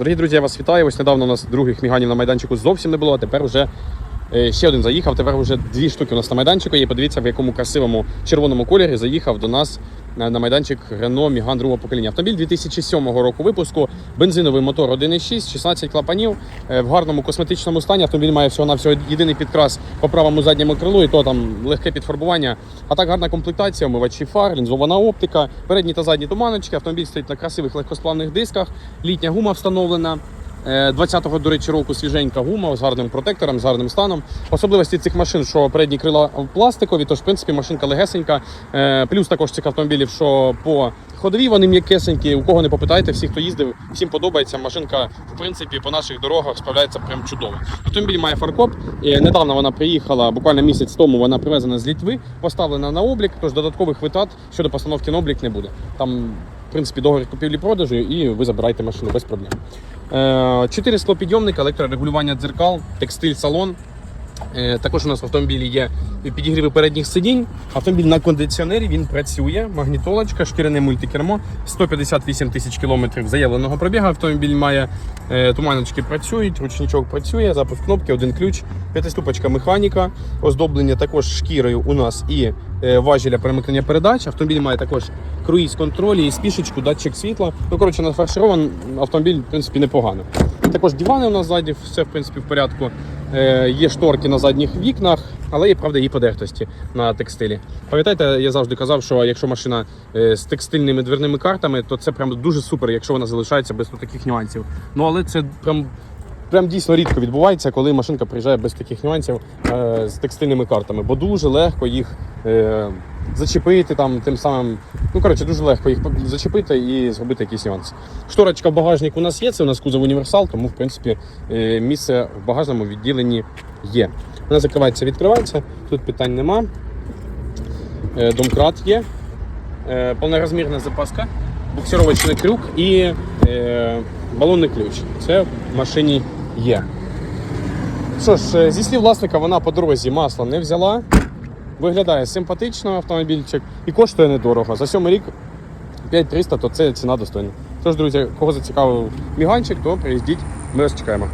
Дорогі друзі, я вас вітаю. Ось недавно у нас других міганів на майданчику зовсім не було, а тепер вже е, ще один заїхав. Тепер вже дві штуки у нас на майданчику І Подивіться, в якому красивому червоному кольорі заїхав до нас на майданчик Renault Megane другого покоління. Автомобіль 2007 року випуску, бензиновий мотор 1.6, 16 клапанів е, в гарному косметичному стані. Автомобіль має всього на всього єдиний підкрас по правому задньому крилу, і то там легке підфарбування. А так гарна комплектація, омивачі фар, лінзована оптика, передні та задні туманочки. Автомобіль стоїть на красивих легкосплавних дисках, літня гума встановлена. Е, 20-го, до речі, року свіженька гума з гарним протектором, з гарним станом. Особливості цих машин, що передні крила пластикові, тож в принципі машинка легесенька. Е, Плюс також цих автомобілів, що по ходові вони м'якесенькі. У кого не попитайте, всі, хто їздив, всім подобається. Машинка, в принципі, по наших дорогах справляється прям чудово. Автомобіль має фаркоп. Недавно вона приїхала, буквально місяць тому вона привезена з Літви, поставлена на облік, тож додаткових витрат щодо постановки на облік не буде. Там в принципі, договір купівлі-продажу, і ви забираєте машину без проблем. Е, Чотири склопідйомника, електрорегулювання дзеркал, текстиль, салон. Е, Також у нас в автомобілі є підігріви передніх сидінь. Автомобіль на кондиціонері він працює, магнітолочка, шкіряне мультикермо, 158 тисяч кілометрів заявленого пробігу. Автомобіль має е, туманочки працюють, ручничок працює, запуск кнопки, один ключ, п'ятиступочка механіка, оздоблення також шкірою у нас і е, важеля перемикнення передач. Автомобіль має також круїз контроль і спішечку, датчик світла. Ну коротше, нафарширований автомобіль в принципі непогано. Також дивани у нас ззаді, все в принципі в порядку. Е, є шторки на задніх вікнах, але є правда і подертості на текстилі. Пам'ятаєте, я завжди казав, що якщо машина е, з текстильними дверними картами, то це прям дуже супер, якщо вона залишається без таких нюансів. Ну але це прям. Прям дійсно рідко відбувається, коли машинка приїжджає без таких нюансів е, з текстильними картами, бо дуже легко їх зачепити там тим самим. Ну коротше, дуже легко їх зачепити і зробити якийсь нюанс. Шторочка в багажник у нас є, це у нас кузов універсал, тому в принципі е, місце в багажному відділенні є. Вона закривається, відкривається, тут питань нема. Е, домкрат є, е, повнорозмірна запаска, буксировочний крюк і балонний ключ. Це в машині є. Що ж, зі слів власника, вона по дорозі масла не взяла. Виглядає симпатично автомобільчик і коштує недорого. За сьомий рік 5300, то це ціна достойна. Тож, друзі, кого зацікавив міганчик, то приїздіть, ми вас чекаємо.